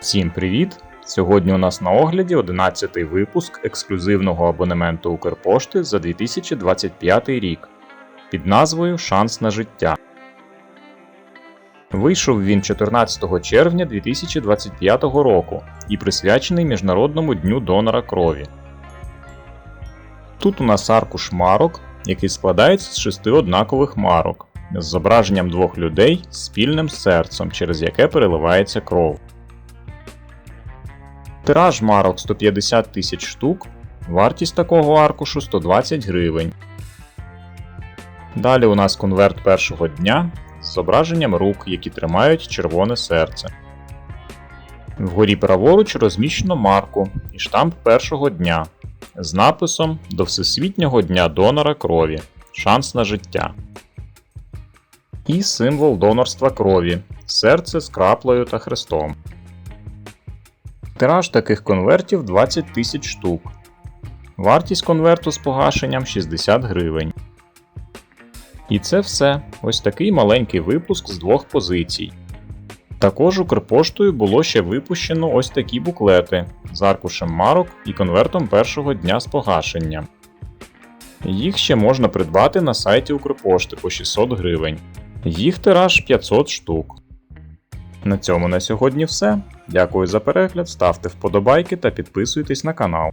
Всім привіт! Сьогодні у нас на огляді 11-й випуск ексклюзивного абонементу Укрпошти за 2025 рік під назвою Шанс на життя. Вийшов він 14 червня 2025 року і присвячений Міжнародному дню донора крові. Тут у нас аркуш марок, який складається з шести однакових марок з зображенням двох людей спільним серцем, через яке переливається кров. Тираж марок 150 тисяч штук, вартість такого аркушу 120 гривень. Далі у нас конверт першого дня з зображенням рук, які тримають червоне серце. Вгорі праворуч розміщено марку і штамп першого дня з написом До Всесвітнього дня донора крові. Шанс на життя. І символ донорства крові серце з краплею та хрестом. Тираж таких конвертів 20 тисяч штук. Вартість конверту з погашенням 60 гривень. І це все. Ось такий маленький випуск з двох позицій. Також Укрпоштою було ще випущено ось такі буклети з аркушем марок і конвертом першого дня з погашенням. Їх ще можна придбати на сайті Укрпошти по 600 гривень. Їх тираж 500 штук. На цьому на сьогодні все. Дякую за перегляд, ставте вподобайки та підписуйтесь на канал.